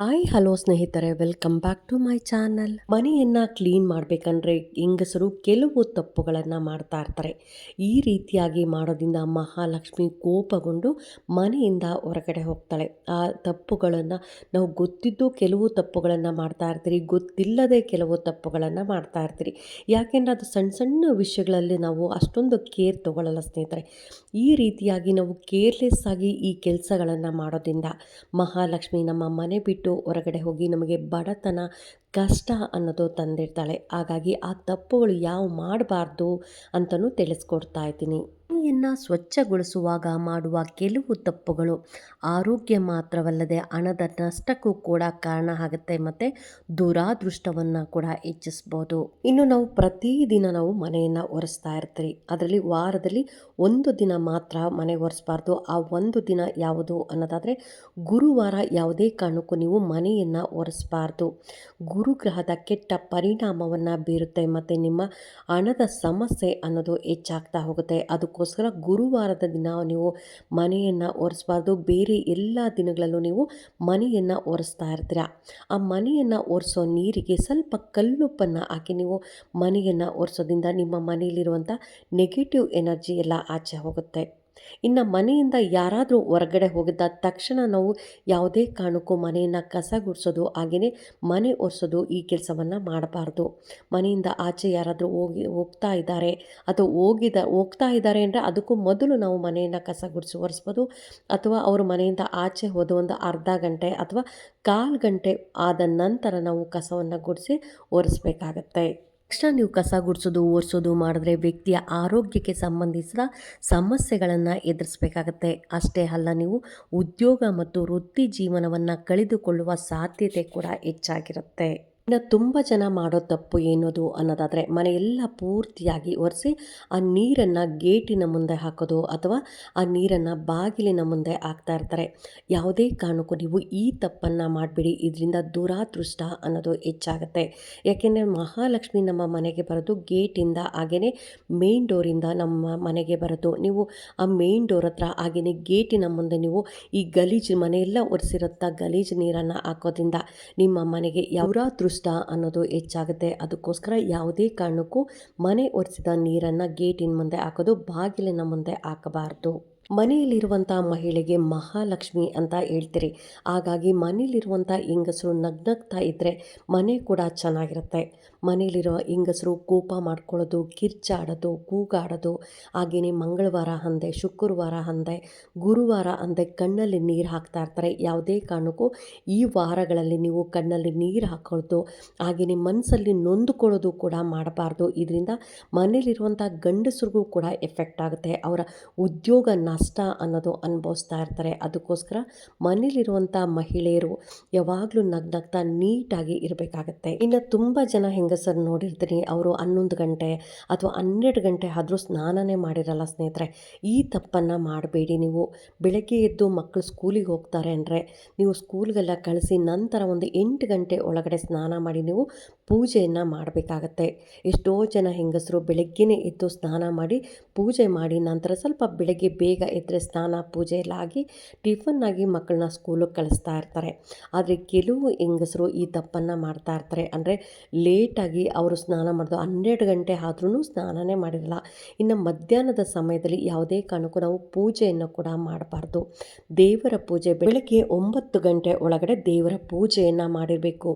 Hi, hello ಸ್ನೇಹಿತರೆ, welcome back to my channel. ಮನೆಯನ್ನು clean ಮಾಡಬೇಕಂದ್ರೆ ಹೆಂಗಸರು ಕೆಲವು ತಪ್ಪುಗಳನ್ನು ಮಾಡ್ತಾ ಇರ್ತಾರೆ. ಈ ರೀತಿಯಾಗಿ ಮಾಡೋದ್ರಿಂದ ಮಹಾಲಕ್ಷ್ಮಿ ಕೋಪಗೊಂಡು ಮನೆಯಿಂದ ಹೊರಗಡೆ ಹೋಗ್ತಾಳೆ. ಆ ತಪ್ಪುಗಳನ್ನು ನಾವು ಗೊತ್ತಿದ್ದು ಕೆಲವು ತಪ್ಪುಗಳನ್ನು ಮಾಡ್ತಾ ಇರ್ತೀರಿ, ಗೊತ್ತಿಲ್ಲದೆ ಕೆಲವು ತಪ್ಪುಗಳನ್ನು ಮಾಡ್ತಾ ಇರ್ತೀರಿ. ಯಾಕೆಂದರೆ ಅದು ಸಣ್ಣ ಸಣ್ಣ ವಿಷಯಗಳಲ್ಲಿ ನಾವು ಅಷ್ಟೊಂದು ಕೇರ್ ತಗೊಳ್ಳಲ್ಲ ಸ್ನೇಹಿತರೆ. ಈ ರೀತಿಯಾಗಿ ನಾವು ಕೇರ್ಲೆಸ್ ಆಗಿ ಈ ಕೆಲಸಗಳನ್ನು ಮಾಡೋದ್ರಿಂದ ಮಹಾಲಕ್ಷ್ಮಿ ನಮ್ಮ ಮನೆ ಬಿಟ್ಟು ಹೊರಗಡೆ ಹೋಗಿ ನಮಗೆ ಬಡತನ, ಕಷ್ಟ ಅನ್ನೋದು ತಂದಿರ್ತಾಳೆ. ಹಾಗಾಗಿ ಆ ತಪ್ಪುಗಳು ಯಾವ ಮಾಡಬಾರ್ದು ಅಂತಲೂ ತಿಳಿಸ್ಕೊಡ್ತಾ ಇದ್ದೀನಿ. ಮನೆಯನ್ನು ಸ್ವಚ್ಛಗೊಳಿಸುವಾಗ ಮಾಡುವ ಕೆಲವು ತಪ್ಪುಗಳು. ಆರೋಗ್ಯ ಮಾತ್ರವಲ್ಲದೆ ಹಣದ ನಷ್ಟಕ್ಕೂ ಕೂಡ ಕಾರಣ ಆಗುತ್ತೆ ಮತ್ತು ದುರಾದೃಷ್ಟವನ್ನು ಕೂಡ ಹೆಚ್ಚಿಸ್ಬೋದು. ಇನ್ನು ನಾವು ಪ್ರತಿದಿನ ನಾವು ಮನೆಯನ್ನು ಒರೆಸ್ತಾ ಇರ್ತೀರಿ. ಅದರಲ್ಲಿ ವಾರದಲ್ಲಿ ಒಂದು ದಿನ ಮಾತ್ರ ಮನೆ ಒರೆಸ್ಬಾರ್ದು. ಆ ಒಂದು ದಿನ ಯಾವುದು ಅನ್ನೋದಾದರೆ ಗುರುವಾರ ಯಾವುದೇ ಕಾರಣಕ್ಕೂ ನೀವು ಮನೆಯನ್ನು ಒರೆಸ್ಬಾರ್ದು. ಗುರುಗ್ರಹದ ಕೆಟ್ಟ ಪರಿಣಾಮವನ್ನು ಬೀರುತ್ತೆ ಮತ್ತು ನಿಮ್ಮ ಹಣದ ಸಮಸ್ಯೆ ಅನ್ನೋದು ಹೆಚ್ಚಾಗ್ತಾ ಹೋಗುತ್ತೆ. ಅದಕ್ಕೋಸ್ಕರ ಗುರುವಾರದ ದಿನ ನೀವು ಮನೆಯನ್ನು ಒರೆಸ್ಬಾರ್ದು. ಬೇರೆ ಎಲ್ಲ ದಿನಗಳಲ್ಲೂ ನೀವು ಮನೆಯನ್ನು ಒರೆಸ್ತಾ ಇರ್ತೀರ. ಆ ಮನೆಯನ್ನು ಒರೆಸೋ ನೀರಿಗೆ ಸ್ವಲ್ಪ ಕಲ್ಲುಪ್ಪನ್ನು ಹಾಕಿ ನೀವು ಮನೆಯನ್ನು ಒರೆಸೋದ್ರಿಂದ ನಿಮ್ಮ ಮನೆಯಲ್ಲಿರುವಂಥ ನೆಗೆಟಿವ್ ಎನರ್ಜಿ ಎಲ್ಲ ಆಚೆ ಹೋಗುತ್ತೆ. ಇನ್ನು ಮನೆಯಿಂದ ಯಾರಾದರೂ ಹೊರಗಡೆ ಹೋಗಿದ್ದ ತಕ್ಷಣ ನಾವು ಯಾವುದೇ ಕಾರಣಕ್ಕೂ ಮನೆಯನ್ನು ಕಸ ಗುಡಿಸೋದು ಹಾಗೆಯೇ ಮನೆ ಒರೆಸೋದು ಈ ಕೆಲಸವನ್ನು ಮಾಡಬಾರ್ದು. ಮನೆಯಿಂದ ಆಚೆ ಯಾರಾದರೂ ಹೋಗಿ, ಹೋಗ್ತಾ ಇದ್ದಾರೆ ಅಥವಾ ಹೋಗಿದ, ಹೋಗ್ತಾ ಇದ್ದಾರೆ ಅಂದರೆ ಅದಕ್ಕೂ ಮೊದಲು ನಾವು ಮನೆಯನ್ನು ಕಸ ಗುಡಿಸಿ ಒರೆಸ್ಬೋದು. ಅಥವಾ ಅವರು ಮನೆಯಿಂದ ಆಚೆ ಹೋದ ಒಂದು ಅರ್ಧ ಗಂಟೆ ಅಥವಾ ಕಾಲು ಗಂಟೆ ಆದ ನಂತರ ನಾವು ಕಸವನ್ನು ಗುಡಿಸಿ ಒರೆಸ್ಬೇಕಾಗತ್ತೆ. ತಕ್ಷಣ ನೀವು ಕಸ ಗುಡಿಸೋದು ಒರೆಸೋದು ಮಾಡಿದ್ರೆ ವ್ಯಕ್ತಿಯ ಆರೋಗ್ಯಕ್ಕೆ ಸಂಬಂಧಿಸಿದ ಸಮಸ್ಯೆಗಳನ್ನು ಎದುರಿಸಬೇಕಾಗತ್ತೆ. ಅಷ್ಟೇ ಅಲ್ಲ, ನೀವು ಉದ್ಯೋಗ ಮತ್ತು ವೃತ್ತಿ ಜೀವನವನ್ನು ಕಳೆದುಕೊಳ್ಳುವ ಸಾಧ್ಯತೆ ಕೂಡ ಹೆಚ್ಚಾಗಿರುತ್ತೆ. ಇನ್ನು ತುಂಬ ಜನ ಮಾಡೋ ತಪ್ಪು ಏನೋದು ಅನ್ನೋದಾದರೆ ಮನೆಯೆಲ್ಲ ಪೂರ್ತಿಯಾಗಿ ಒರೆಸಿ ಆ ನೀರನ್ನು ಗೇಟಿನ ಮುಂದೆ ಹಾಕೋದು ಅಥವಾ ಆ ನೀರನ್ನು ಬಾಗಿಲಿನ ಮುಂದೆ ಹಾಕ್ತಾ ಇರ್ತಾರೆ. ಯಾವುದೇ ಕಾರಣಕ್ಕೂ ನೀವು ಈ ತಪ್ಪನ್ನು ಮಾಡಿಬಿಡಿ, ಇದರಿಂದ ದುರಾದೃಷ್ಟ ಅನ್ನೋದು ಹೆಚ್ಚಾಗುತ್ತೆ. ಯಾಕೆಂದರೆ ಮಹಾಲಕ್ಷ್ಮಿ ನಮ್ಮ ಮನೆಗೆ ಬರೋದು ಗೇಟಿಂದ ಹಾಗೆಯೇ ಮೇನ್ ಡೋರಿಂದ ನಮ್ಮ ಮನೆಗೆ ಬರೋದು. ನೀವು ಆ ಮೇನ್ ಡೋರ್ ಹತ್ರ ಹಾಗೆಯೇ ಗೇಟಿನ ಮುಂದೆ ನೀವು ಈ ಗಲೀಜು ಮನೆಯೆಲ್ಲ ಒರೆಸಿರುತ್ತಾ ಗಲೀಜು ನೀರನ್ನು ಹಾಕೋದ್ರಿಂದ ನಿಮ್ಮ ಮನೆಗೆ ಯಾವ ಅನ್ನೋದು ಹೆಚ್ಚಾಗುತ್ತೆ. ಅದಕ್ಕೋಸ್ಕರ ಯಾವುದೇ ಕಾರಣಕ್ಕೂ ಮನೆ ಒರೆಸಿದ ನೀರನ್ನು ಗೇಟಿನ ಮುಂದೆ ಹಾಕೋದು, ಬಾಗಿಲಿನ ಮುಂದೆ ಹಾಕಬಾರ್ದು. ಮನೆಯಲ್ಲಿರುವಂಥ ಮಹಿಳೆಗೆ ಮಹಾಲಕ್ಷ್ಮಿ ಅಂತ ಹೇಳ್ತೀರಿ. ಹಾಗಾಗಿ ಮನೆಯಲ್ಲಿರುವಂಥ ಹೆಂಗಸರು ನಗ್ನಗ್ತಾ ಇದ್ದರೆ ಮನೆ ಕೂಡ ಚೆನ್ನಾಗಿರುತ್ತೆ. ಮನೆಯಲ್ಲಿರೋ ಹೆಂಗಸರು ಕೋಪ ಮಾಡ್ಕೊಳ್ಳೋದು, ಕಿರ್ಚಾಡೋದು, ಕೂಗಾಡೋದು ಹಾಗೆಯೇ ಮಂಗಳವಾರ ಅಂದೆ, ಶುಕ್ರವಾರ ಅಂದೆ, ಗುರುವಾರ ಅಂದೆ ಕಣ್ಣಲ್ಲಿ ನೀರು ಹಾಕ್ತಾ ಇರ್ತಾರೆ. ಯಾವುದೇ ಕಾರಣಕ್ಕೂ ಈ ವಾರಗಳಲ್ಲಿ ನೀವು ಕಣ್ಣಲ್ಲಿ ನೀರು ಹಾಕೊಳ್ಳೋದು ಹಾಗೆಯೇ ಮನಸ್ಸಲ್ಲಿ ನೊಂದುಕೊಳ್ಳೋದು ಕೂಡ ಮಾಡಬಾರ್ದು. ಇದರಿಂದ ಮನೇಲಿರುವಂಥ ಗಂಡಸರಿಗೂ ಕೂಡ ಎಫೆಕ್ಟ್ ಆಗುತ್ತೆ. ಅವರ ಉದ್ಯೋಗ ನಷ್ಟ ಅನ್ನೋದು ಅನುಭವಿಸ್ತಾ ಇರ್ತಾರೆ. ಅದಕ್ಕೋಸ್ಕರ ಮನೇಲಿರುವಂಥ ಮಹಿಳೆಯರು ಯಾವಾಗಲೂ ನಗ್ನಗ್ತಾ ನೀಟಾಗಿ ಇರಬೇಕಾಗತ್ತೆ. ಇನ್ನು ತುಂಬ ಜನ ಹೆಂಗಸರು ನೋಡಿರ್ತೀನಿ, ಅವರು ಹನ್ನೊಂದು ಗಂಟೆ ಅಥವಾ ಹನ್ನೆರಡು ಗಂಟೆ ಆದರೂ ಸ್ನಾನನೇ ಮಾಡಿರಲ್ಲ ಸ್ನೇಹಿತರೆ. ಈ ತಪ್ಪನ್ನು ಮಾಡಬೇಡಿ. ನೀವು ಬೆಳಗ್ಗೆ ಎದ್ದು ಮಕ್ಕಳು ಸ್ಕೂಲಿಗೆ ಹೋಗ್ತಾರೆ ಅಂದರೆ ನೀವು ಸ್ಕೂಲ್ಗೆಲ್ಲ ಕಳಿಸಿ ನಂತರ ಒಂದು ಎಂಟು ಗಂಟೆ ಒಳಗಡೆ ಸ್ನಾನ ಮಾಡಿ ನೀವು ಪೂಜೆಯನ್ನು ಮಾಡಬೇಕಾಗತ್ತೆ. ಎಷ್ಟೋ ಜನ ಹೆಂಗಸರು ಬೆಳಗ್ಗೆನೇ ಎದ್ದು ಸ್ನಾನ ಮಾಡಿ ಪೂಜೆ ಮಾಡಿ ನಂತರ ಸ್ವಲ್ಪ ಬೆಳಗ್ಗೆ ಬೇಗ ಎದ್ದರೆ ಸ್ನಾನ ಪೂಜೆ ಎಲ್ಲ ಆಗಿ ಟಿಫನ್ನಾಗಿ ಮಕ್ಕಳನ್ನ ಸ್ಕೂಲಿಗೆ ಕಳಿಸ್ತಾ ಇರ್ತಾರೆ. ಆದರೆ ಕೆಲವು ಹೆಂಗಸರು ಈ ತಪ್ಪನ್ನು ಮಾಡ್ತಾ ಇರ್ತಾರೆ. ಅಂದರೆ ಲೇಟಾಗಿ ಅವರು ಸ್ನಾನ ಮಾಡಿದ್ರು ಹನ್ನೆರಡು ಗಂಟೆ ಆದ್ರೂ ಸ್ನಾನನೇ ಮಾಡಿರಲ್ಲ. ಇನ್ನು ಮಧ್ಯಾಹ್ನದ ಸಮಯದಲ್ಲಿ ಯಾವುದೇ ಕಾರಣಕ್ಕೂ ನಾವು ಪೂಜೆಯನ್ನು ಕೂಡ ಮಾಡಬಾರ್ದು. ದೇವರ ಪೂಜೆ ಬೆಳಗ್ಗೆ ಒಂಬತ್ತು ಗಂಟೆ ಒಳಗಡೆ ದೇವರ ಪೂಜೆಯನ್ನು ಮಾಡಿರಬೇಕು.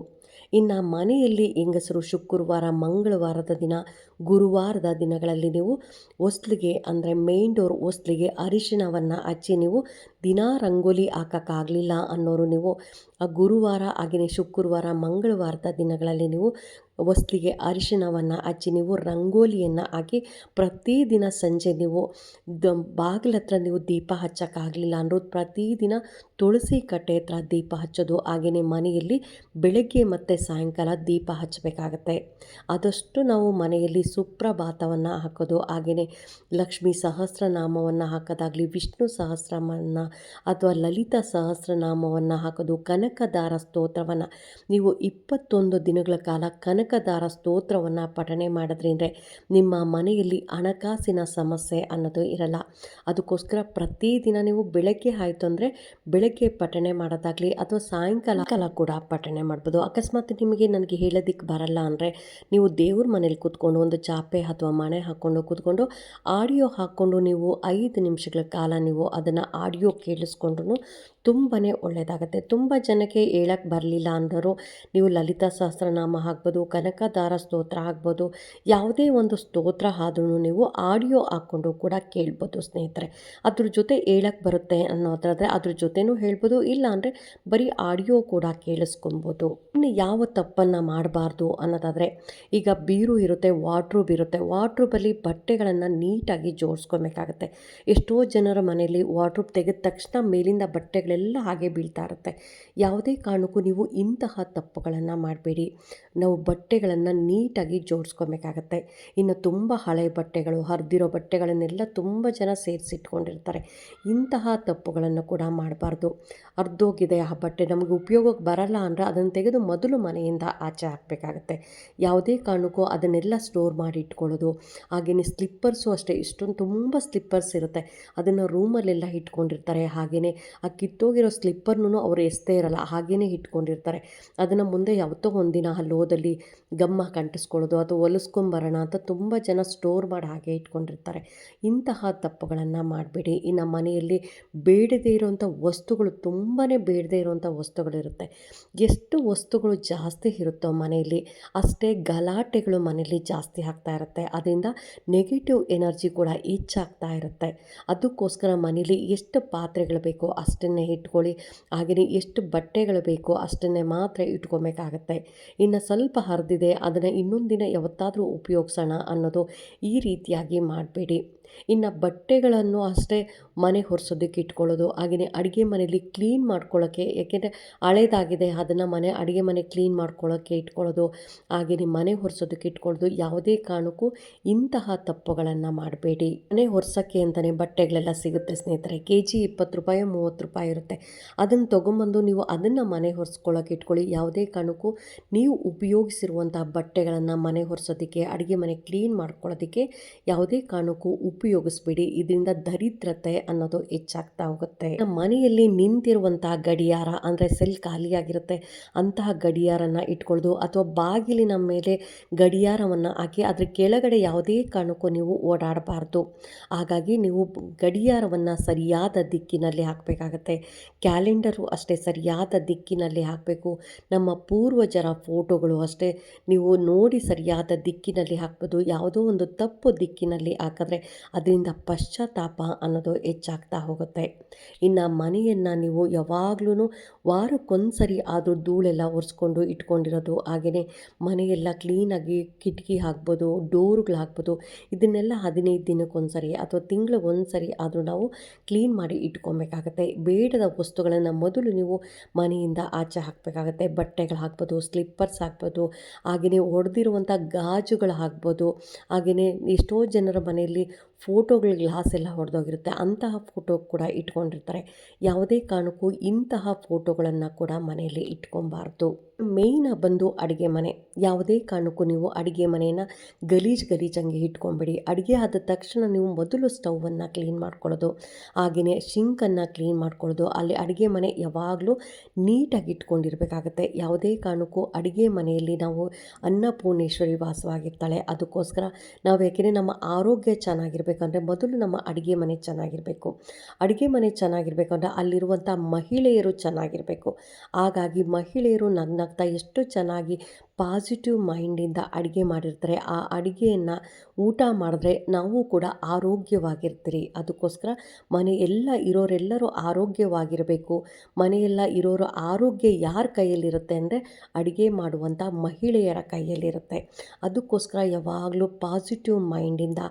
ಇನ್ನು ಮನೆಯಲ್ಲಿ ಹೆಂಗಸರು ಶುಕ್ರವಾರ, ಮಂಗಳವಾರದ ದಿನ, ಗುರುವಾರದ ದಿನಗಳಲ್ಲಿ ನೀವು ಹೊಸ್ಲಿಗೆ ಅಂದರೆ ಮೇನ್ ಡೋರ್ ಹೊಸ್ಲಿಗೆ ಅರಿಶಿಣವನ್ನು ಹಚ್ಚಿ ನೀವು ದಿನಾ ರಂಗೋಲಿ ಹಾಕೋಕ್ಕಾಗಲಿಲ್ಲ ಅನ್ನೋರು ನೀವು. ಆ ಗುರುವಾರ ಹಾಗೆಯೇ ಶುಕ್ರವಾರ, ಮಂಗಳವಾರದ ದಿನಗಳಲ್ಲಿ ನೀವು ಹೊಸ್ಲಿಗೆ ಅರಿಶಿಣವನ್ನು ಹಚ್ಚಿ, ನೀವು ರಂಗೋಲಿಯನ್ನು ಹಾಕಿ ಪ್ರತಿದಿನ ಸಂಜೆ ನೀವು ದ ಬಾಗಿಲ ಹತ್ರ ನೀವು ದೀಪ ಹಚ್ಚೋಕ್ಕಾಗಲಿಲ್ಲ ಅನ್ನೋದು ಪ್ರತಿದಿನ ತುಳಸಿ ಕಟ್ಟೆ ಹತ್ರ ದೀಪ ಹಚ್ಚೋದು ಹಾಗೆಯೇ ಮನೆಯಲ್ಲಿ ಬೆಳಗ್ಗೆ ಮತ್ತು ಸಾಯಂಕಾಲ ದೀಪ ಹಚ್ಚಬೇಕಾಗತ್ತೆ. ಆದಷ್ಟು ನಾವು ಮನೆಯಲ್ಲಿ ಸುಪ್ರಭಾತವನ್ನು ಹಾಕೋದು ಹಾಗೆಯೇ ಲಕ್ಷ್ಮೀ ಸಹಸ್ರನಾಮವನ್ನು ಹಾಕೋದಾಗಲಿ, ವಿಷ್ಣು ಸಹಸ್ರಮನ್ನ ಅಥವಾ ಲಲಿತಾ ಸಹಸ್ರನಾಮವನ್ನು ಹಾಕೋದು, ಕನಕದಾರ ಸ್ತೋತ್ರವನ್ನು. ನೀವು ಇಪ್ಪತ್ತೊಂದು ದಿನಗಳ ಕಾಲ ಕನಕದಾರ ಸ್ತೋತ್ರವನ್ನು ಪಠನೆ ಮಾಡಿದ್ರಿಂದ ನಿಮ್ಮ ಮನೆಯಲ್ಲಿ ಹಣಕಾಸಿನ ಸಮಸ್ಯೆ ಅನ್ನೋದು ಇರಲ್ಲ. ಅದಕ್ಕೋಸ್ಕರ ಪ್ರತಿದಿನ ನೀವು ಬೆಳಗ್ಗೆ ಆಯಿತು ಅಂದರೆ ಬೆಳಗ್ಗೆ ಪಠಣೆ ಮಾಡೋದಾಗಲಿ ಅಥವಾ ಸಾಯಂಕಾಲ ಕಾಲ ಕೂಡ ಪಠಣೆ ಮಾಡ್ಬೋದು. ಅಕಸ್ಮಾತ್ ನಿಮಗೆ ನನಗೆ ಹೇಳೋದಿಕ್ಕೆ ಬರಲ್ಲ ಅಂದರೆ ನೀವು ದೇವ್ರ ಮನೇಲಿ ಕೂತ್ಕೊಂಡು ಒಂದು ಚಾಪೆ ಅಥವಾ ಮಣೆ ಹಾಕ್ಕೊಂಡು ಕೂತ್ಕೊಂಡು, ಆಡಿಯೋ ಹಾಕ್ಕೊಂಡು ನೀವು ಐದು ನಿಮಿಷಗಳ ಕಾಲ ನೀವು ಅದನ್ನು ಆಡಿಯೋ ಕೇಳಿಸ್ಕೊಂಡ್ರು. ತುಂಬಾ ಒಳ್ಳೆಯದಾಗತ್ತೆ ತುಂಬ ಜನಕ್ಕೆ ಹೇಳಕ್ಕೆ ಬರಲಿಲ್ಲ ಅಂದರು ನೀವು ಲಲಿತಾ ಸಹಸ್ರನಾಮ ಹಾಕ್ಬೋದು, ಕನಕದಾರ ಸ್ತೋತ್ರ ಆಗ್ಬೋದು ಯಾವುದೇ ಒಂದು ಸ್ತೋತ್ರ ಆದ್ರೂ ನೀವು ಆಡಿಯೋ ಹಾಕ್ಕೊಂಡು ಕೂಡ ಕೇಳ್ಬೋದು ಸ್ನೇಹಿತರೆ. ಅದ್ರ ಜೊತೆ ಹೇಳಕ್ಕೆ ಬರುತ್ತೆ ಅನ್ನೋದಾದರೆ ಅದ್ರ ಜೊತೆನೂ ಹೇಳ್ಬೋದು, ಇಲ್ಲ ಅಂದರೆ ಬರೀ ಆಡಿಯೋ ಕೂಡ ಕೇಳಿಸ್ಕೊಬೋದು. ಇನ್ನು ಯಾವ ತಪ್ಪನ್ನು ಮಾಡಬಾರ್ದು ಅನ್ನೋದಾದರೆ ಈಗ ಬೀರು ಇರುತ್ತೆ ವಾಟ್ರೂಬ್ ಇರುತ್ತೆ. ವಾಟ್ರೂಬಲ್ಲಿ ಬಟ್ಟೆಗಳನ್ನು ನೀಟಾಗಿ ಜೋಡಿಸ್ಕೊಬೇಕಾಗತ್ತೆ. ಎಷ್ಟೋ ಜನರ ಮನೆಯಲ್ಲಿ ವಾಟ್ರೂಬ್ ತೆಗೆದ ತಕ್ಷಣ ಮೇಲಿಂದ ಬಟ್ಟೆಗಳೆಲ್ಲ ಹಾಗೆ ಬೀಳ್ತಾ ಇರುತ್ತೆ. ಯಾವುದೇ ಕಾರಣಕ್ಕೂ ನೀವು ಇಂತಹ ತಪ್ಪುಗಳನ್ನು ಮಾಡಬೇಡಿ. ನಾವು ಬಟ್ಟೆಗಳನ್ನು ನೀಟಾಗಿ ಜೋಡಿಸ್ಕೊಬೇಕಾಗತ್ತೆ. ಇನ್ನು ತುಂಬ ಹಳೆ ಬಟ್ಟೆಗಳು, ಹರಿದಿರೋ ಬಟ್ಟೆಗಳನ್ನೆಲ್ಲ ತುಂಬ ಜನ ಸೇರಿಸಿಟ್ಕೊಂಡಿರ್ತಾರೆ. ಇಂತಹ ತಪ್ಪುಗಳನ್ನು ಕೂಡ ಮಾಡಬಾರ್ದು. ಹರಿದೋಗಿದೆ ಆ ಬಟ್ಟೆ, ನಮಗೆ ಉಪಯೋಗಕ್ಕೆ ಬರಲ್ಲ ಅಂದರೆ ಅದನ್ನು ತೆಗೆದು ಮೊದಲು ಮನೆಯಿಂದ ಆಚೆ ಹಾಕಬೇಕಾಗತ್ತೆ. ಯಾವುದೇ ಕಾರಣಕ್ಕೂ ಅದನ್ನೆಲ್ಲ ಸ್ಟೋರ್ ಮಾಡಿ ಇಟ್ಕೊಳ್ಳೋದು. ಹಾಗೆಯೇ ಸ್ಲಿಪ್ಪರ್ಸು ಅಷ್ಟೇ, ಇಷ್ಟೊಂದು ತುಂಬ ಸ್ಲಿಪ್ಪರ್ಸ್ ಇರುತ್ತೆ. ಅದನ್ನು ರೂಮಲ್ಲೆಲ್ಲ ಇಟ್ಕೊಂಡಿರ್ತಾರೆ. ಹಾಗೆಯೇ ಆ ಕಿತ್ತೋಗಿರೋ ಸ್ಲಿಪ್ಪರ್ನೂ ಅವರು ಎಸ್ತೇ ಇರಲ್ಲ ಹಾಗೇ ಇಟ್ಕೊಂಡಿರ್ತಾರೆ. ಅದನ್ನು ಮುಂದೆ ಯಾವತ್ತೋ ಒಂದಿನ ಅಲ್ಲಿ ಗಮ್ಮ ಕಂಟಿಸ್ಕೊಳ್ಳೋದು ಅಥವಾ ಹೊಲಿಸ್ಕೊಂಬರೋಣ ಅಂತ ತುಂಬ ಜನ ಸ್ಟೋರ್ ಮಾಡಿ ಹಾಗೆ ಇಟ್ಕೊಂಡಿರ್ತಾರೆ. ಇಂತಹ ತಪ್ಪುಗಳನ್ನು ಮಾಡಬೇಡಿ. ಇನ್ನು ಮನೆಯಲ್ಲಿ ಬೇಡದೇ ಇರೋವಂಥ ವಸ್ತುಗಳು ತುಂಬಾ ಬೇಡದೇ ಇರುವಂಥ ವಸ್ತುಗಳಿರುತ್ತೆ. ಎಷ್ಟು ವಸ್ತುಗಳು ಜಾಸ್ತಿ ಇರುತ್ತೋ ಮನೆಯಲ್ಲಿ, ಅಷ್ಟೇ ಗಲಾಟೆಗಳು ಮನೆಯಲ್ಲಿ ಜಾಸ್ತಿ ಆಗ್ತಾ ಇರುತ್ತೆ. ಅದರಿಂದ ನೆಗೆಟಿವ್ ಎನರ್ಜಿ ಕೂಡ ಹೆಚ್ಚಾಗ್ತಾ ಇರುತ್ತೆ. ಅದಕ್ಕೋಸ್ಕರ ಮನೇಲಿ ಎಷ್ಟು ಪಾತ್ರೆಗಳು ಬೇಕೋ ಅಷ್ಟನ್ನೇ ಇಟ್ಕೊಳ್ಳಿ. ಹಾಗೆಯೇ ಎಷ್ಟು ಬಟ್ಟೆಗಳು ಬೇಕೋ ಅಷ್ಟನ್ನೇ ಮಾತ್ರ ಇಟ್ಕೊಬೇಕಾಗತ್ತೆ. ಇನ್ನು ಸ್ವಲ್ಪ ಹರಿದಿದೆ, ಅದನ್ನು ಇನ್ನೊಂದು ದಿನ ಯಾವತ್ತಾದರೂ ಉಪಯೋಗಿಸೋಣ ಅನ್ನೋದು ಈ ರೀತಿಯಾಗಿ ಮಾಡಬೇಡಿ. ಇನ್ನು ಬಟ್ಟೆಗಳನ್ನು ಅಷ್ಟೇ ಮನೆ ಹೊರಿಸೋದಕ್ಕೆ ಇಟ್ಕೊಳ್ಳೋದು ಹಾಗೆಯೇ ಅಡುಗೆ ಮನೆಯಲ್ಲಿ ಕ್ಲೀನ್ ಮಾಡ್ಕೊಳ್ಳೋಕ್ಕೆ ಏಕೆಂದರೆ ಹಳೇದಾಗಿದೆ, ಅದನ್ನು ಮನೆ, ಅಡುಗೆ ಮನೆ ಕ್ಲೀನ್ ಮಾಡ್ಕೊಳ್ಳೋಕ್ಕೆ ಇಟ್ಕೊಳ್ಳೋದು ಹಾಗೆಯೇ ಮನೆ ಹೊರಿಸೋದಕ್ಕೆ ಇಟ್ಕೊಳ್ಳೋದು ಯಾವುದೇ ಕಾರಣಕ್ಕೂ ಇಂತಹ ತಪ್ಪುಗಳನ್ನು ಮಾಡಬೇಡಿ. ಮನೆ ಹೊರಿಸೋಕ್ಕೆ ಅಂತಲೇ ಬಟ್ಟೆಗಳೆಲ್ಲ ಸಿಗುತ್ತೆ ಸ್ನೇಹಿತರೆ ಕೆ ಜಿ ಇಪ್ಪತ್ತು ರೂಪಾಯಿ ಮೂವತ್ತು ರೂಪಾಯಿ ಇರುತ್ತೆ. ಅದನ್ನು ತೊಗೊಂಬಂದು ನೀವು ಅದನ್ನು ಮನೆ ಹೊರ್ಸ್ಕೊಳ್ಳೋಕೆ ಇಟ್ಕೊಳ್ಳಿ. ಯಾವುದೇ ಕಾರಣಕ್ಕೂ ನೀವು ಉಪಯೋಗಿಸಿರುವಂತಹ ಬಟ್ಟೆಗಳನ್ನು ಮನೆ ಹೊರಿಸೋದಕ್ಕೆ ಅಡುಗೆ ಮನೆ ಕ್ಲೀನ್ ಮಾಡ್ಕೊಳ್ಳೋದಕ್ಕೆ ಯಾವುದೇ ಕಾರಣಕ್ಕೂ ಉಪಯೋಗಿಸ್ಬೇಡಿ. ಇದರಿಂದ ದರಿದ್ರತೆ ಅನ್ನೋದು ಹೆಚ್ಚಾಗ್ತಾ ಹೋಗುತ್ತೆ. ನಮ್ಮ ಮನೆಯಲ್ಲಿ ನಿಂತಿರುವಂತಹ ಗಡಿಯಾರ ಅಂದರೆ ಸೆಲ್ ಖಾಲಿಯಾಗಿರುತ್ತೆ. ಅಂತಹ ಗಡಿಯಾರನ ಇಟ್ಕೊಳ್ಳೋದು ಅಥವಾ ಬಾಗಿಲಿನ ಮೇಲೆ ಗಡಿಯಾರವನ್ನು ಹಾಕಿ ಅದ್ರ ಕೆಳಗಡೆ ಯಾವುದೇ ಕಾರಣಕ್ಕೂ ನೀವು ಓಡಾಡಬಾರ್ದು. ಹಾಗಾಗಿ ನೀವು ಗಡಿಯಾರವನ್ನು ಸರಿಯಾದ ದಿಕ್ಕಿನಲ್ಲಿ ಹಾಕಬೇಕಾಗತ್ತೆ. ಕ್ಯಾಲೆಂಡರು ಅಷ್ಟೇ ಸರಿಯಾದ ದಿಕ್ಕಿನಲ್ಲಿ ಹಾಕಬೇಕು. ನಮ್ಮ ಪೂರ್ವಜರ ಫೋಟೋಗಳು ಅಷ್ಟೇ. ನೀವು ನೋಡಿ ಸರಿಯಾದ ದಿಕ್ಕಿನಲ್ಲಿ ಹಾಕ್ಬೋದು. ಯಾವುದೋ ಒಂದು ತಪ್ಪು ದಿಕ್ಕಿನಲ್ಲಿ ಹಾಕಿದ್ರೆ ಅದರಿಂದ ಪಶ್ಚಾತ್ತಾಪ ಅನ್ನೋದು ಹೆಚ್ಚಾಗ್ತಾ ಹೋಗುತ್ತೆ. ಇನ್ನು ಮನೆಯನ್ನು ನೀವು ಯಾವಾಗ್ಲೂ ವಾರಕ್ಕೊಂದ್ಸರಿ ಆದರೂ ಧೂಳೆಲ್ಲ ಒರೆಸ್ಕೊಂಡು ಇಟ್ಕೊಂಡಿರೋದು ಹಾಗೆಯೇ ಮನೆಯೆಲ್ಲ ಕ್ಲೀನಾಗಿ ಕಿಟಕಿ ಹಾಕ್ಬೋದು ಡೋರ್ಗಳು ಹಾಕ್ಬೋದು ಇದನ್ನೆಲ್ಲ ಹದಿನೈದು ದಿನಕ್ಕೊಂದ್ಸರಿ ಅಥವಾ ತಿಂಗಳಿಗೆ ಒಂದ್ಸರಿ ಆದರೂ ನಾವು ಕ್ಲೀನ್ ಮಾಡಿ ಇಟ್ಕೊಬೇಕಾಗತ್ತೆ. ಬೇಡದ ವಸ್ತುಗಳನ್ನು ಮೊದಲು ನೀವು ಮನೆಯಿಂದ ಆಚೆ ಹಾಕಬೇಕಾಗತ್ತೆ. ಬಟ್ಟೆಗಳು ಹಾಕ್ಬೋದು ಸ್ಲಿಪ್ಪರ್ಸ್ ಹಾಕ್ಬೋದು ಹಾಗೆಯೇ ಒಡೆದಿರುವಂಥ ಗಾಜುಗಳು ಹಾಕ್ಬೋದು ಹಾಗೆಯೇ ಎಷ್ಟೋ ಜನರ ಮನೆಯಲ್ಲಿ ಫೋಟೋಗಳ ಗ್ಲಾಸ್ ಎಲ್ಲ ಹೊಡೆದೋಗಿರುತ್ತೆ, ಅಂತಹ ಫೋಟೋ ಕೂಡ ಇಟ್ಕೊಂಡಿರ್ತಾರೆ. ಯಾವುದೇ ಕಾರಣಕ್ಕೂ ಇಂತಹ ಫೋಟೋಗಳನ್ನು ಕೂಡ ಮನೆಯಲ್ಲಿ ಇಟ್ಕೊಬಾರ್ದು. ಮೇಯ್ನ ಬಂದು ಅಡುಗೆ ಮನೆ. ಯಾವುದೇ ಕಾರಣಕ್ಕೂ ನೀವು ಅಡುಗೆ ಮನೆಯನ್ನು ಗಲೀಜು ಗಲೀಜಂಗೆ ಇಟ್ಕೊಂಬಿಡಿ ಅಡುಗೆ ಆದ ತಕ್ಷಣ ನೀವು ಮೊದಲು ಸ್ಟವನ್ನು ಕ್ಲೀನ್ ಮಾಡ್ಕೊಳ್ಳೋದು. ಹಾಗೆಯೇ ಶಿಂಕನ್ನು ಕ್ಲೀನ್ ಮಾಡ್ಕೊಳ್ಳೋದು. ಅಲ್ಲಿ ಅಡುಗೆ ಮನೆ ಯಾವಾಗಲೂ ನೀಟಾಗಿ ಇಟ್ಕೊಂಡಿರಬೇಕಾಗುತ್ತೆ. ಯಾವುದೇ ಕಾರಣಕ್ಕೂ ಅಡುಗೆ ಮನೆಯಲ್ಲಿ ನಾವು ಅನ್ನಪೂರ್ಣೇಶ್ವರಿ ವಾಸವಾಗಿರ್ತಾಳೆ. ಅದಕ್ಕೋಸ್ಕರ ನಾವು ಯಾಕೆಂದರೆ ನಮ್ಮ ಆರೋಗ್ಯ ಚೆನ್ನಾಗಿರ್ಬೇಕಂದ್ರೆ ಮೊದಲು ನಮ್ಮ ಅಡುಗೆ ಮನೆ ಚೆನ್ನಾಗಿರಬೇಕು. ಅಡುಗೆ ಮನೆ ಚೆನ್ನಾಗಿರ್ಬೇಕಂದ್ರೆ ಅಲ್ಲಿರುವಂಥ ಮಹಿಳೆಯರು ಚೆನ್ನಾಗಿರಬೇಕು. ಹಾಗಾಗಿ ಮಹಿಳೆಯರು ನಗ್ನಗ್ತಾ ಎಷ್ಟು ಚೆನ್ನಾಗಿ ಪಾಸಿಟಿವ್ ಮೈಂಡಿಂದ ಅಡುಗೆ ಮಾಡಿರ್ತಾರೆ. ಆ ಅಡುಗೆಯನ್ನು ಊಟ ಮಾಡಿದ್ರೆ ನಾವು ಕೂಡ ಆರೋಗ್ಯವಾಗಿರ್ತೀರಿ. ಅದಕ್ಕೋಸ್ಕರ ಮನೆಯೆಲ್ಲ ಇರೋರೆಲ್ಲರೂ ಆರೋಗ್ಯವಾಗಿರಬೇಕು. ಮನೆಯೆಲ್ಲ ಇರೋರು ಆರೋಗ್ಯ ಯಾರ ಕೈಯಲ್ಲಿರುತ್ತೆ ಅಂದರೆ ಅಡುಗೆ ಮಾಡುವಂಥ ಮಹಿಳೆಯರ ಕೈಯಲ್ಲಿರುತ್ತೆ. ಅದಕ್ಕೋಸ್ಕರ ಯಾವಾಗಲೂ ಪಾಸಿಟಿವ್ ಮೈಂಡಿಂದ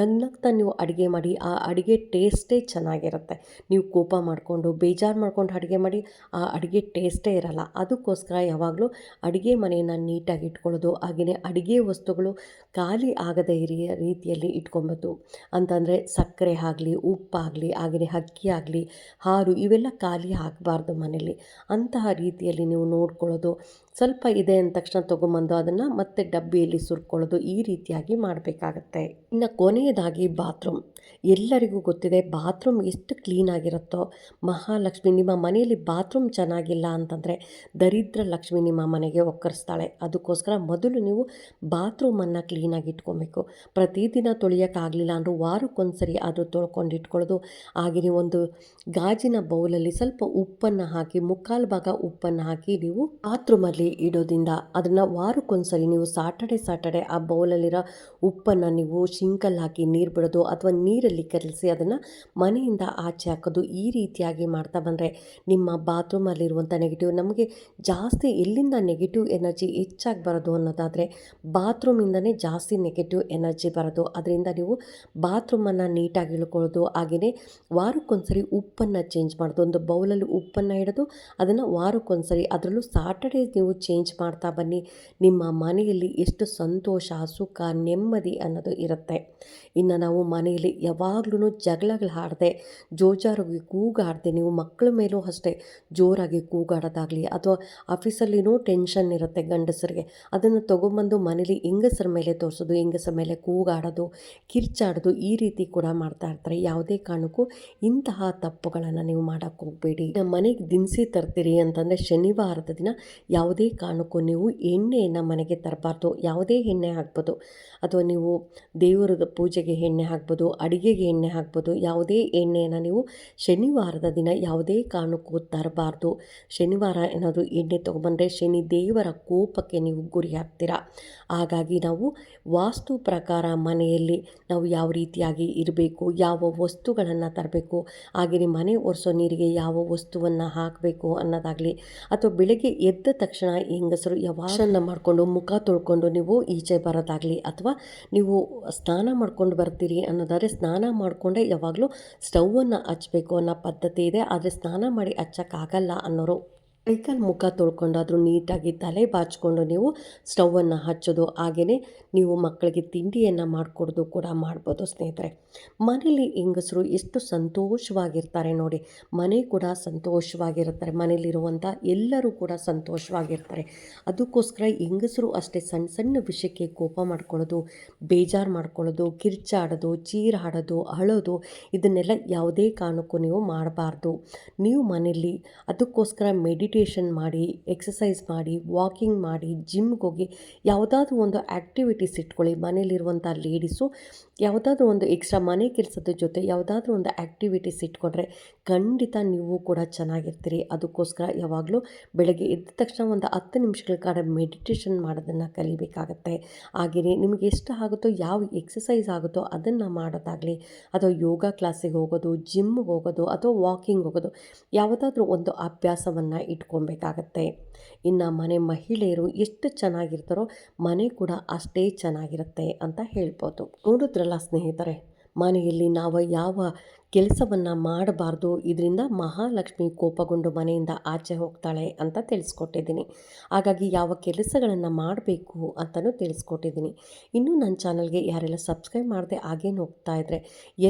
ನಗ್ನಗ್ತಾ ನೀವು ಅಡುಗೆ ಮಾಡಿ. ಆ ಅಡುಗೆ ಟೇಸ್ಟೇ ಚೆನ್ನಾಗಿರುತ್ತೆ. ನೀವು ಕೋಪ ಮಾಡಿಕೊಂಡು, ಬೇಜಾರು ಮಾಡಿಕೊಂಡು ಅಡುಗೆ ಮಾಡಿ, ಆ ಅಡುಗೆ ಟೇಸ್ಟೇ ಇರಲ್ಲ. ಅದಕ್ಕೋಸ್ಕರ ಯಾವಾಗಲೂ ಅಡುಗೆ ಮನೆಯನ್ನು ನೀಟಾಗಿ ಇಟ್ಕೊಳ್ಳೋದು ಹಾಗೆಯೇ ಅಡುಗೆ ವಸ್ತುಗಳು ಖಾಲಿ ಆಗದ ಹಿರಿಯ ರೀತಿಯಲ್ಲಿ ಇಟ್ಕೊಬೋದು. ಅಂತಂದರೆ ಸಕ್ಕರೆ ಆಗಲಿ, ಉಪ್ಪಾಗಲಿ ಹಾಗೆಯೇ ಅಕ್ಕಿ ಆಗಲಿ ಹಾರು ಇವೆಲ್ಲ ಖಾಲಿ ಆಗಬಾರ್ದು ಮನೇಲಿ ಅಂತಹ ರೀತಿಯಲ್ಲಿ ನೀವು ನೋಡ್ಕೊಳ್ಳೋದು. ಸ್ವಲ್ಪ ಇದೆ ಅಂದ ತಕ್ಷಣ ತೊಗೊಂಬಂದು ಅದನ್ನು ಮತ್ತೆ ಡಬ್ಬಿಯಲ್ಲಿ ಸುರ್ಕೊಳ್ಳೋದು ಈ ರೀತಿಯಾಗಿ ಮಾಡಬೇಕಾಗತ್ತೆ. ಇನ್ನು ಕೊನೆಯದಾಗಿ ಬಾತ್ರೂಮ್. ಎಲ್ಲರಿಗೂ ಗೊತ್ತಿದೆ ಬಾತ್ರೂಮ್ ಎಷ್ಟು ಕ್ಲೀನಾಗಿರುತ್ತೋ ಮಹಾಲಕ್ಷ್ಮಿ, ನಿಮ್ಮ ಮನೆಯಲ್ಲಿ ಬಾತ್ರೂಮ್ ಚೆನ್ನಾಗಿಲ್ಲ ಅಂತಂದರೆ ದರಿದ್ರ ಲಕ್ಷ್ಮಿ ನಿಮ್ಮ ಮನೆಗೆ ಒಕ್ಕರಿಸ್ತಾಳೆ. ಅದಕ್ಕೋಸ್ಕರ ಮೊದಲು ನೀವು ಬಾತ್ರೂಮನ್ನು ಕ್ಲೀನಾಗಿ ಇಟ್ಕೊಬೇಕು. ಪ್ರತಿದಿನ ತೊಳೆಯೋಕ್ಕಾಗಲಿಲ್ಲ ಅಂದರೂ ವಾರಕ್ಕೊಂದ್ಸರಿ ಅದು ತೊಳ್ಕೊಂಡು ಇಟ್ಕೊಳ್ಳೋದು. ನೀವು ಒಂದು ಗಾಜಿನ ಬೌಲಲ್ಲಿ ಸ್ವಲ್ಪ ಉಪ್ಪನ್ನು ಹಾಕಿ, ಮುಕ್ಕಾಲು ಭಾಗ ಉಪ್ಪನ್ನು ಹಾಕಿ ನೀವು ಬಾತ್ರೂಮಲ್ಲಿ ಇಡೋದ್ರಿಂದ ಅದನ್ನು ವಾರಕ್ಕೊಂದ್ಸರಿ ನೀವು ಸಾಟರ್ಡೆ ಸಾಟರ್ಡೆ ಆ ಬೌಲಲ್ಲಿರೋ ಉಪ್ಪನ್ನು ನೀವು ಶಿಂಕಲ್ಲಿ ಹಾಕಿ ನೀರು ಬಿಡೋದು ಅಥವಾ ನೀರಲ್ಲಿ ಕರಗಿಸಿ ಅದನ್ನು ಮನೆಯಿಂದ ಆಚೆ ಹಾಕೋದು ಈ ರೀತಿಯಾಗಿ ಮಾಡ್ತಾ ಬಂದರೆ ನಿಮ್ಮ ಬಾತ್ರೂಮಲ್ಲಿರುವಂಥ ನೆಗೆಟಿವ್ ನಮಗೆ ಜಾಸ್ತಿ ಎಲ್ಲಿಂದ ನೆಗೆಟಿವ್ ಎನರ್ಜಿ ಹೆಚ್ಚಾಗಿ ಬರೋದು ಅನ್ನೋದಾದರೆ ಬಾತ್ರೂಮಿಂದನೇ ಜಾಸ್ತಿ ನೆಗೆಟಿವ್ ಎನರ್ಜಿ ಬರೋದು. ಅದರಿಂದ ನೀವು ಬಾತ್ರೂಮನ್ನು ನೀಟಾಗಿ ಇಳ್ಕೊಳ್ಳೋದು, ಹಾಗೆಯೇ ವಾರಕ್ಕೊಂದ್ಸರಿ ಉಪ್ಪನ್ನು ಚೇಂಜ್ ಮಾಡೋದು. ಒಂದು ಬೌಲಲ್ಲಿ ಉಪ್ಪನ್ನು ಹಿಡಿದು ಅದನ್ನು ವಾರಕ್ಕೊಂದ್ಸರಿ ಅದರಲ್ಲೂ ಸಾಟರ್ಡೇ ನೀವು ಚೇಂಜ್ ಮಾಡ್ತಾ ಬನ್ನಿ. ನಿಮ್ಮ ಮನೆಯಲ್ಲಿ ಎಷ್ಟು ಸಂತೋಷ, ಸುಖ, ನೆಮ್ಮದಿ ಅನ್ನೋದು ಇರುತ್ತೆ. ಇನ್ನು ನಾವು ಮನೆಯಲ್ಲಿ ಯಾವಾಗ್ಲೂ ಜಗಳಗಳು ಹಾಡದೆ, ಜೋಜಾರಾಗಿ ಕೂಗಾಡದೆ, ನೀವು ಮಕ್ಕಳ ಮೇಲೂ ಅಷ್ಟೇ ಜೋರಾಗಿ ಕೂಗಾಡೋದಾಗಲಿ ಅಥವಾ ಆಫೀಸಲ್ಲಿನೂ ಟೆನ್ಷನ್ ಇರುತ್ತೆ ಗಂಡಸರಿಗೆ. ಅದನ್ನು ತೊಗೊಂಬಂದು ಮನೇಲಿ ಹೆಂಗಸರ ಮೇಲೆ ತೋರಿಸೋದು, ಹೆಂಗಸರ ಮೇಲೆ ಕೂಗಾಡೋದು, ಕಿರ್ಚಾಡೋದು ಈ ರೀತಿ ಕೂಡ ಮಾಡ್ತಾ ಇರ್ತಾರೆ. ಯಾವುದೇ ಕಾರಣಕ್ಕೂ ಇಂತಹ ತಪ್ಪುಗಳನ್ನು ನೀವು ಮಾಡೋಕ್ಕೆ ಹೋಗಬೇಡಿ. ನಮ್ಮ ಮನೆಗೆ ದಿನಸಿ ತರ್ತೀರಿ ಅಂತಂದರೆ ಶನಿವಾರದ ದಿನ ಯಾವುದೇ ಕಾರಣಕ್ಕೂ ನೀವು ಎಣ್ಣೆಯನ್ನು ಮನೆಗೆ ತರಬಾರ್ದು. ಯಾವುದೇ ಎಣ್ಣೆ ಹಾಕ್ಬೋದು ಅಥವಾ ನೀವು ದೇವರದ ಪೂಜೆಗೆ ಎಣ್ಣೆ ಹಾಕ್ಬೋದು ಅಡುಗೆಗೆ ಎಣ್ಣೆ ಹಾಕ್ಬೋದು. ಯಾವುದೇ ಎಣ್ಣೆಯನ್ನು ನೀವು ಶನಿವಾರದ ದಿನ ಯಾವುದೇ ಕಾರಣಕ್ಕೂ ತರಬಾರ್ದು. ಶನಿವಾರ ಏನಾದರೂ ಎಣ್ಣೆ ತೊಗೊಂಬಂದರೆ ಶನಿ ದೇವರ ಕೋಪಕ್ಕೆ ನೀವು ಗುರಿ ಹಾಕ್ತೀರಾ? ಹಾಗಾಗಿ ನಾವು ವಾಸ್ತು ಪ್ರಕಾರ ಮನೆಯಲ್ಲಿ ನಾವು ಯಾವ ರೀತಿಯಾಗಿ ಇರಬೇಕು, ಯಾವ ವಸ್ತುಗಳನ್ನು ತರಬೇಕು ಹಾಗೆಯೇ ಮನೆ ಒರೆಸೋ ನೀರಿಗೆ ಯಾವ ವಸ್ತುವನ್ನು ಹಾಕಬೇಕು ಅನ್ನೋದಾಗಲಿ, ಅಥವಾ ಬೆಳಗ್ಗೆ ಎದ್ದ ತಕ್ಷಣ ಹೆಂಗಸರು ಯಾವಾಗನ್ನ ಮಾಡಿಕೊಂಡು ಮುಖ ತೊಳ್ಕೊಂಡು ನೀವು ಈಚೆ ಬರೋದಾಗಲಿ, ಅಥವಾ ನೀವು ಸ್ನಾನ ಮಾಡ್ಕೊಂಡು ಬರ್ತೀರಿ ಅನ್ನೋದಾದರೆ ಸ್ನಾನ ಮಾಡಿಕೊಂಡೆ ಯಾವಾಗಲೂ ಸ್ಟವನ್ನು ಹಚ್ಚಬೇಕು ಅನ್ನೋ ಪದ್ಧತಿ ಇದೆ ಆದರೆ ಸ್ನಾನ ಮಾಡಿ ಹಚ್ಚೋಕ್ಕಾಗಲ್ಲ ಅನ್ನೋರು. ಕೈಕಾಲು ಮುಖ ತೊಳ್ಕೊಂಡಾದರೂ ನೀಟಾಗಿ ತಲೆ ಬಾಚಿಕೊಂಡು ನೀವು ಸ್ಟವನ್ನು ಹಚ್ಚೋದು ಹಾಗೆಯೇ ನೀವು ಮಕ್ಕಳಿಗೆ ತಿಂಡಿಯನ್ನು ಮಾಡಿಕೊಡೋದು ಕೂಡ ಮಾಡ್ಬೋದು ಸ್ನೇಹಿತರೆ. ಮನೇಲಿ ಹೆಂಗಸರು ಎಷ್ಟು ಸಂತೋಷವಾಗಿರ್ತಾರೆ ನೋಡಿ. ಮನೆ ಕೂಡ ಸಂತೋಷವಾಗಿರ್ತಾರೆ. ಮನೇಲಿರುವಂಥ ಎಲ್ಲರೂ ಕೂಡ ಸಂತೋಷವಾಗಿರ್ತಾರೆ. ಅದಕ್ಕೋಸ್ಕರ ಹೆಂಗಸರು ಅಷ್ಟೇ ಸಣ್ಣ ಸಣ್ಣ ವಿಷಯಕ್ಕೆ ಕೋಪ ಮಾಡ್ಕೊಳ್ಳೋದು, ಬೇಜಾರು ಮಾಡ್ಕೊಳ್ಳೋದು, ಕಿರ್ಚಾಡೋದು ಚೀರಾಡೋದು ಅಳೋದು, ಇದನ್ನೆಲ್ಲ ಯಾವುದೇ ಕಾರಣಕ್ಕೂ ನೀವು ಮಾಡಬಾರ್ದು. ನೀವು ಮನೆಯಲ್ಲಿ ಅದಕ್ಕೋಸ್ಕರ ಮೆಡಿಟ್ ಮೆಡಿಟೇಷನ್ ಮಾಡಿ ಎಕ್ಸಸೈಸ್ ಮಾಡಿ ವಾಕಿಂಗ್ ಮಾಡಿ ಜಿಮ್ಗೆ ಹೋಗಿ ಯಾವುದಾದ್ರೂ ಒಂದು ಆ್ಯಕ್ಟಿವಿಟೀಸ್ ಇಟ್ಕೊಳ್ಳಿ ಮನೇಲಿರುವಂಥ ಲೇಡೀಸು ಯಾವುದಾದ್ರೂ ಒಂದು ಎಕ್ಸ್ಟ್ರಾ ಮನೆ ಕೆಲಸದ ಜೊತೆ ಯಾವುದಾದ್ರೂ ಒಂದು ಆ್ಯಕ್ಟಿವಿಟೀಸ್ ಇಟ್ಕೊಂಡ್ರೆ ಖಂಡಿತ ನೀವು ಕೂಡ ಚೆನ್ನಾಗಿರ್ತೀರಿ. ಅದಕ್ಕೋಸ್ಕರ ಯಾವಾಗಲೂ ಬೆಳಗ್ಗೆ ಎದ್ದ ತಕ್ಷಣ ಒಂದು ಹತ್ತು ನಿಮಿಷಗಳ ಕಾಲ ಮೆಡಿಟೇಷನ್ ಮಾಡೋದನ್ನು ಕಲಿಬೇಕಾಗತ್ತೆ. ಹಾಗೆಯೇ ನಿಮಗೆ ಎಷ್ಟು ಆಗುತ್ತೋ ಯಾವ ಎಕ್ಸಸೈಸ್ ಆಗುತ್ತೋ ಅದನ್ನು ಮಾಡೋದಾಗಲಿ, ಅಥವಾ ಯೋಗ ಕ್ಲಾಸಿಗೆ ಹೋಗೋದು ಜಿಮ್ಗೆ ಹೋಗೋದು, ಅಥವಾ ವಾಕಿಂಗ್ ಹೋಗೋದು, ಯಾವುದಾದ್ರೂ ಒಂದು ಅಭ್ಯಾಸವನ್ನು ಇಟ್ಕೊಬೇಕಾಗತ್ತೆ. ಇನ್ನು ಮನೆ ಮಹಿಳೆಯರು ಎಷ್ಟು ಚೆನ್ನಾಗಿರ್ತಾರೋ ಮನೆ ಕೂಡ ಅಷ್ಟೇ ಚೆನ್ನಾಗಿರುತ್ತೆ ಅಂತ ಹೇಳ್ಬೋದು. ನೋಡಿದ್ರಲ್ಲ ಸ್ನೇಹಿತರೆ, ಮನೆಯಲ್ಲಿ ನಾವು ಯಾವ ಕೆಲಸವನ್ನು ಮಾಡಬಾರ್ದು, ಇದರಿಂದ ಮಹಾಲಕ್ಷ್ಮಿ ಕೋಪಗೊಂಡು ಮನೆಯಿಂದ ಆಚೆ ಹೋಗ್ತಾಳೆ ಅಂತ ತಿಳಿಸ್ಕೊಟ್ಟಿದ್ದೀನಿ. ಹಾಗಾಗಿ ಯಾವ ಕೆಲಸಗಳನ್ನು ಮಾಡಬೇಕು ಅಂತಲೂ ತಿಳಿಸ್ಕೊಟ್ಟಿದ್ದೀನಿ. ಇನ್ನೂ ನನ್ನ ಚಾನಲ್ಗೆ ಯಾರೆಲ್ಲ ಸಬ್ಸ್ಕ್ರೈಬ್ ಮಾಡದೆ ಹಾಗೇನು ಹೋಗ್ತಾ ಇದ್ದರೆ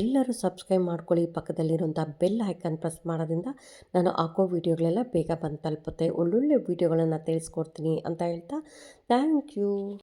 ಎಲ್ಲರೂ ಸಬ್ಸ್ಕ್ರೈಬ್ ಮಾಡ್ಕೊಳ್ಳಿ. ಪಕ್ಕದಲ್ಲಿರುವಂಥ ಬೆಲ್ ಐಕನ್ ಪ್ರೆಸ್ ಮಾಡೋದ್ರಿಂದ ನಾನು ಹಾಕೋ ವೀಡಿಯೋಗಳೆಲ್ಲ ಬೇಗ ಬಂದು ತಲುಪುತ್ತೆ. ಒಳ್ಳೊಳ್ಳೆ ವೀಡಿಯೋಗಳನ್ನು ತಿಳಿಸ್ಕೊಡ್ತೀನಿ ಅಂತ ಹೇಳ್ತಾ ಥ್ಯಾಂಕ್ ಯು.